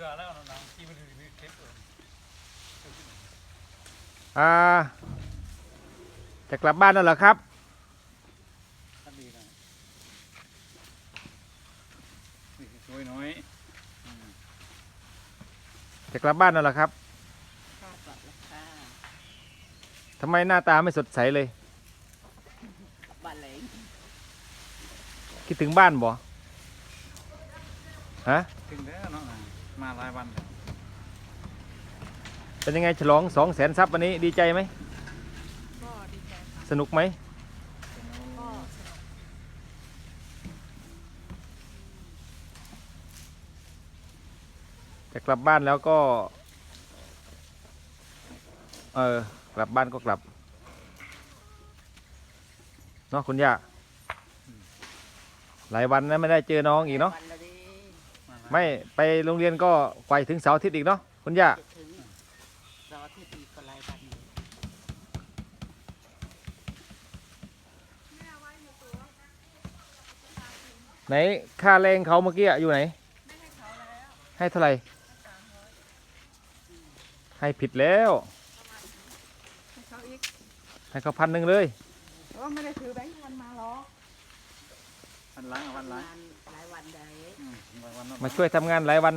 ลือแล้วน้องที่มันมีเทปเอออ่า จะกลับบ้านแล้วเหรอครับ ท่านดีนะนี่สวยน้อยอืมจะกลับบ้านแล้วเหรอครับข้าวกลับแล้วค่ะทำไมหน้าตาไม่สดใสเลย บ้านเหลงคิดถึงบ้านบ่ฮะ ถึงแล้วเนาะ มาหลายวันแล้วเป็นยังไงฉลองสองแสนซับวันนี้ดีใจไหม ก็ดีใจค่ะสนุกไหม ก็สนุกจะกลับบ้านแล้วก็ เออกลับบ้านก็กลับเนาะคุณย่าหลายวันนะไม่ได้เจอน้องอีกเนาะวันละดิาหลาย ไม่ไปโรงเรียนก็ไปถึงเสาร์อาทิตย์อีกเนาะคุณย่าจะถึงรอที่ตีก็หลายวันอยู่ไหนค่าแรงเขาเมื่อกี้อะอยู่ไหน ให้เท่าไหร่ให้ผิดแล้ว ให้เขาอีกให้เขาพันหนึ่งเลยเพราะว่าไม่ได้ถือแบงค์พันมาหรอกวันล้างวันล้างงานหลายวันใดอื มวันวันเนาะมาช่วยทำงานหลายวัน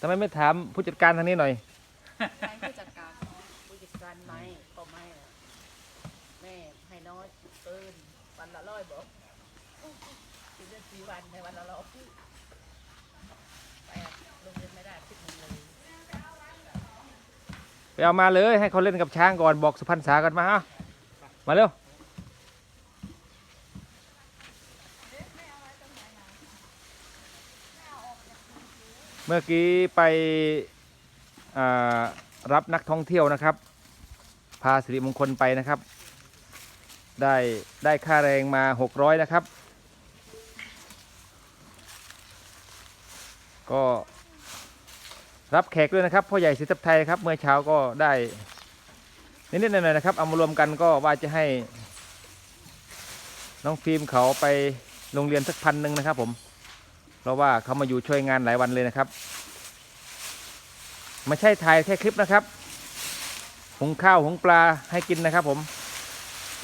ทำไมไม่ถามผู้จัดการทางนี้หน่อยใครผู้จัดการผู้จัดการไม่ก็ไม่อะแม่ให้น้อยเกินวันละร้อยบอกกินได้สี่วันในวันละร้อยไปอะโรงเรียนไม่ได้คิดเงินเลยไปเอามาเลยให้เขาเล่นกับช้างก่อนบอกสุพรรณษากันมาเอามาเร็ว เมื่อกี้ไปรับนักท่องเที่ยวนะครับ พาสิริมงคลไปนะครับ ได้ได้ค่าแรงมา 600 นะครับ ก็รับแขกด้วยนะครับพ่อใหญ่สิทธิไทยครับ เมื่อเช้าก็ได้นิดๆหน่อยๆนะครับ เอามารวมกันก็ว่าจะให้ น้องฟิล์มเขาไปโรงเรียนสักพันหนึ่งนะครับผม เพราะว่าเขามาอยู่ช่วยงานหลายวันเลยนะครับ ไม่ใช่ถ่ายแค่คลิปนะครับหุงข้าวหุงปลาให้กินนะครับผม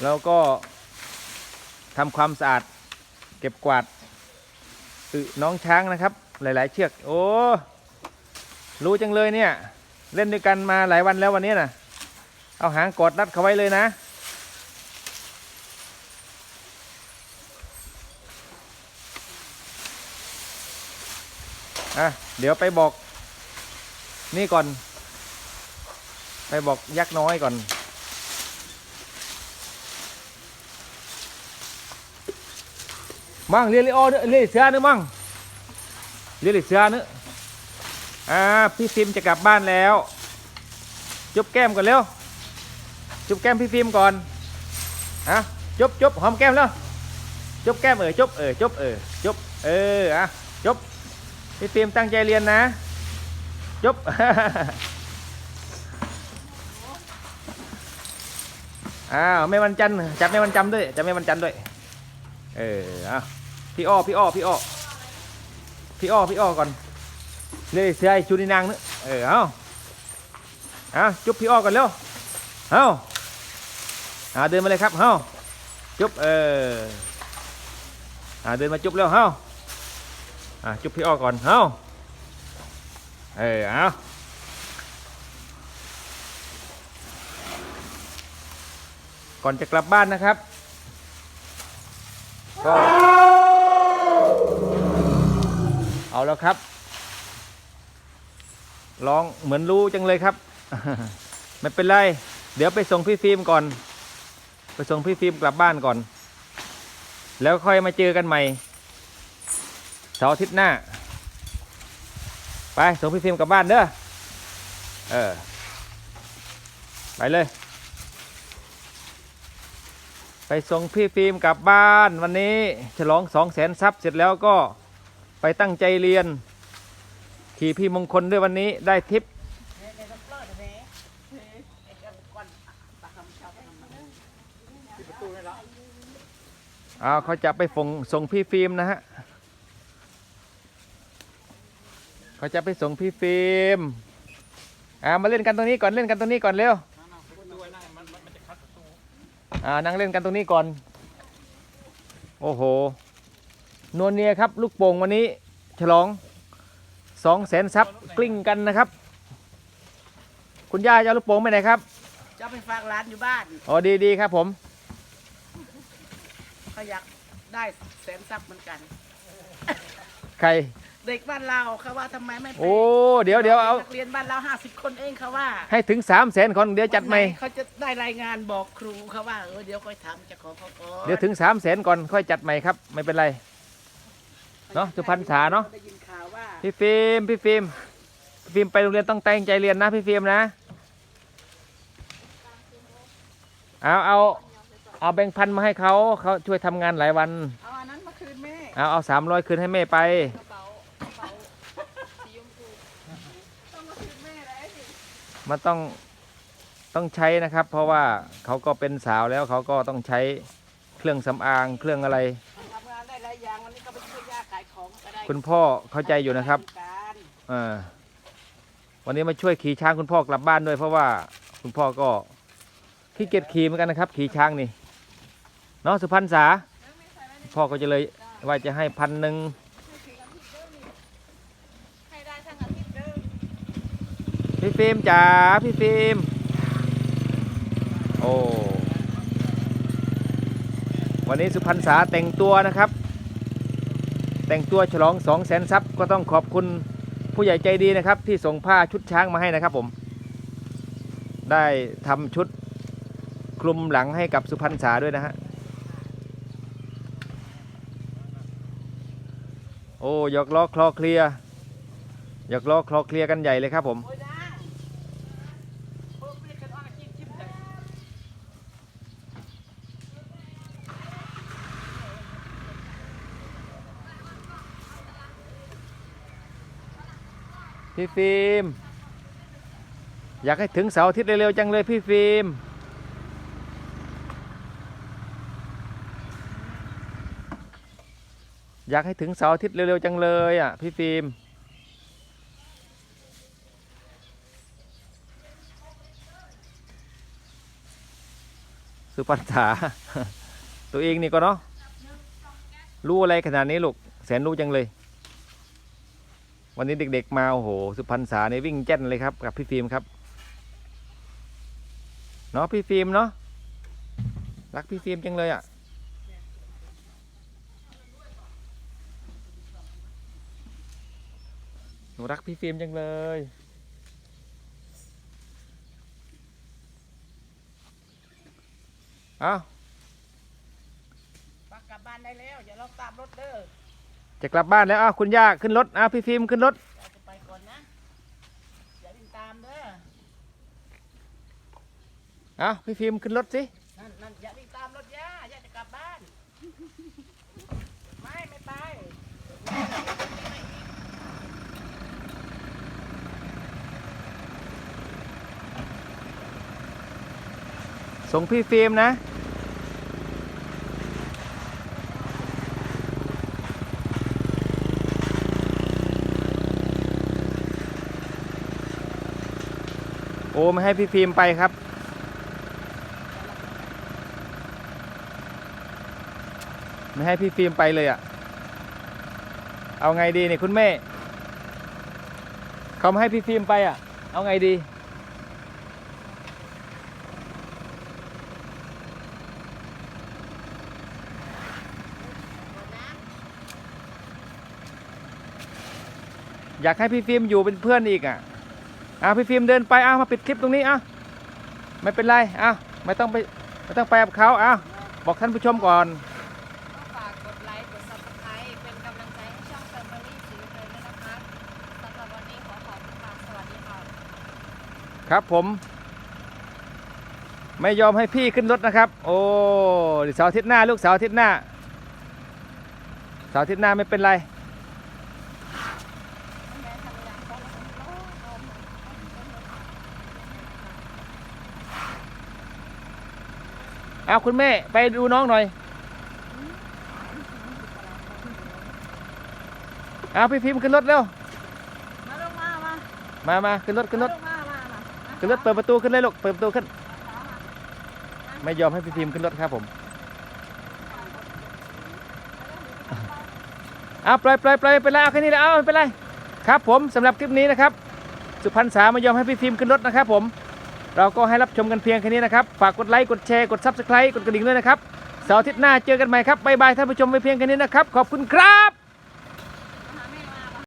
แล้วก็ทำความสะอาด เก็บกวาดอึน้องช้างนะครับ หลาย ๆ เชือก โอ้ รู้จังเลยเนี่ย เล่นด้วยกันมาหลายวันแล้ววันนี้นะเอาหางกอดรัดเขาไว้เลยนะ อะเดี๋ยวไปบอก นี่ก่อน ไปบอกยักษ์น้อยก่อน มั่งเรียลิโอเนอเรียนเสือเนอะมั่งเรียนเสือเนอะอ่าพี่ฟิล์มจะกลับบ้านแล้ว จุ๊บแก้มก่อนเร็ว จุ๊บแก้มพี่ฟิล์มก่อนอะจุ๊บจุ๊บหอมแก้มแล้วจุ๊บแก้มเออจุ๊บเออจุ๊บเออจุ๊บเอออะจุ๊บ พี่ฟิล์มตั้งใจเรียนนะจุ๊บอ้าวแม่วันจันจับแม่วันจันด้วยจับแม่วันจันด้วย เอออะพี่อ้อพี่อ้อพี่อ้อพี่อ้อพี่อ้อก่อนเลยเสียไอ้จูนีนางนึเออเอาเอาจุ๊บพี่อ้อกันเร็วเอาเอาเดินมาเลยครับเอาจุ๊บเออเอาเดินมาจุ๊บเร็วเอา อะจุ๊บพี่อ้อก่อนเอาเออเอาก่อนจะกลับบ้านนะครับก็เอาแล้วครับร้องเหมือนรู้จังเลยครับ ไม่เป็นไร เดี๋ยวไปส่งพี่ฟิล์มก่อน ไปส่งพี่ฟิล์มกลับบ้านก่อน แล้วค่อยมาเจอกันใหม่ เสาร์อาทิตย์หน้า ไปส่งพี่ฟิล์มกลับบ้านเด้อเออไปเลย ไปส่งพี่ฟิล์มกลับบ้านวันนี้ฉลองสองแสนซับเสร็จแล้วก็ไปตั้งใจเรียน ขี่พี่มงคลด้วยวันนี้ได้ทิปเอาเขาจะไปฝงส่งพี่ฟิล์มนะฮะ เขาจะไปส่งพี่ฟิล์มอ่ามาเล่นกันตรงนี้ก่อนเล่นกันตรงนี้ก่อนเร็วประตูไว้นั่งมันมันมันจะคัดประตูอ่านั่งเล่นกันตรงนี้ก่อน โอ้โหนวลเนียครับลูกโป่งวันนี้ฉลองสองแสนซับกลิ้งกันนะครับ คุณย่าจะเอาลูกโป่งไปไหนครับจะไปฝากร้านอยู่บ้านอ๋อดีดีครับผมเขาอยากได้แสนทรัพย์เหมือนกัน ใคร เด็กบ้านเราเขาว่าทำไมไม่ไปโอ้เดี๋ยวเดี๋ยวเอา นักเรียนบ้านเราห้าสิบคนเองเขาว่าให้ถึงสามแสนคนเดี๋ยวจัดใหม่เขาจะได้รายงานบอกครูเขาว่าเออเดี๋ยวค่อยทำจะขอเขาก่อนเดี๋ยวถึงสามแสนก่อนค่อยจัดใหม่ครับ ไม่เป็นไร เนาะสุพรรณษาเนาะได้ยินข่าวว่าพี่ฟิล์มพี่ฟิล์มพี่ฟิล์มไปโรงเรียนต้องตั้งใจเรียนนะพี่ฟิล์มนะเอาเอาเอาแบงค์พันมาให้เขาเขาช่วยทำงานหลายวัน เอาอันนั้นมาคืนแม่เอาเอาสามร้อยคืนให้แม่ไปกระเป๋ากระเป๋าสีชมพูต้องมาคืนแม่แล้วสิ มันต้องต้องใช้นะครับ เพราะว่าเขาก็เป็นสาวแล้วเขาก็ต้องใช้เครื่องสำอางเครื่องอะไร ทำงานได้หลายอย่างวันนี้ก็ไปช่วยย่าขายของก็ได้คุณพ่อเข้าใจอยู่นะครับ การอ่าวันนี้มาช่วยขี่ช้างคุณพ่อกลับบ้านด้วย เพราะว่าคุณพ่อก็ขี้เกียจขี่เหมือนกันนะครับ ขี่ช้างนี่เนาะสุพรรณษาพ่อก็จะเลยว่าจะให้พันหนึ่ง ให้ได้ทั้งอาทิตย์เด้อ พี่ฟิล์มจ๋าพี่ฟิล์มโอ้วันนี้สุพรรณษาแต่งตัวนะครับ แต่งตัวฉลองสองแสนซับก็ต้องขอบคุณผู้ใหญ่ใจดีนะครับ ที่ส่งผ้าชุดช้างมาให้นะครับผม ได้ทำชุดคลุมหลังให้กับสุพรรณษาด้วยนะฮะโอ้ยกล้อคลอเคลียร์หยกล้อคลอเคลียร์กันใหญ่เลยครับผม โอ้ยนางเพิ่มเรียกกันว่าจิ้มจิ้มเลย พี่ฟิล์มอยากให้ถึงเสาร์อาทิตย์เร็วๆจังเลยพี่ฟิล์มอยากให้ถึงเสาร์อาทิตย์เร็วๆจังเลยอะพี่ฟิล์มสุพรรษาตัวเองนี่ก็เนาะรู้อะไรขนาดนี้ลูกแสนรู้จังเลย วันนี้เด็กๆมาโอ้โหสุพรรณษาในวิ่งแจ้นเลยครับกับพี่ฟิล์มครับเนาะพี่ฟิล์มเนาะรักพี่ฟิล์มจังเลยอะหนูรักพี่ฟิล์มจังเลยเอ้าปักกลับบ้านได้แล้วอย่าลองตามรถเด้อ จะกลับบ้านแล้วอ้าวคุณย่าขึ้นรถอ้าวพี่ฟิล์มขึ้นรถย่าจะไปก่อนนะอย่าวิ่งตามเด้ออ้าวพี่ฟิล์มขึ้นรถสินั่นนั่นอย่าวิ่งตามรถย่าย่าจะกลับบ้าน ไม่ไม่ไปส่งพี่ฟิล์มนะ ไม่ให้พี่ฟิล์มไปครับไม่ให้พี่ฟิล์มไปเลยอะ่ะ เอาไงดีเนี่ยคุณแม่ เขาไม่ให้พี่ฟิล์มไปอะ่ะ เอาไงดี อยากให้พี่ฟิล์มอยู่เป็นเพื่อนอีกอะ อะพี่ฟิล์มเดินไปอะมาปิดคลิปตรงนี้อะไม่เป็นไรอะไม่ต้องไปไม่ต้องไปกับเขาอะบอกท่านผู้ชมก่อนต้องฝากกดไลค์ กด subscribe เป็นกำลังใจให้ช่อง Family สีเลยด้วยนะคะสำหรับวันนี้ขอขอบคุณค่ะ สวัสดีค่ะ ครับผม ไม่ยอมให้พี่ขึ้นรถนะครับ โอ้เดี๋ยวเสาร์อาทิตย์หน้า ลูกเสาร์อาทิตย์หน้าเสาร์อาทิตย์หน้าไม่เป็นไร แม่ทำงานก็แล้วก็นม เอาคุณแม่ไปดูน้องหน่อยเอาพี่ฟิล์มขึ้นรถเร็วมามามาขึ้นรถขึ้นรถมามามาขึ้นรถเปิดประตูขึ้นเลยลูกเปิดประตูขึ้น ไม่ยอมให้พี่พิมพ์ขึ้นรถครับผมเอาปล่อยปล่อยปล่อยไปแล้วเอาแค่นี้แล้วเอาไม่เป็นไรครับผมสำหรับคลิปนี้นะครับ สุพรรณษาไม่ยอมให้พี่พิมพ์ขึ้นรถนะครับผม เราก็ให้รับชมกันเพียงแค่นี้นะครับ ฝากกดไลค์ กดแชร์ กดซับสไครต์กดกระดิ่งด้วยนะครับเสาร์อาทิตย์หน้าเจอกันใหม่ครับบ๊ายบายท่านผู้ชมไปเพียงแค่นี้นะครับ ขอบคุณครับ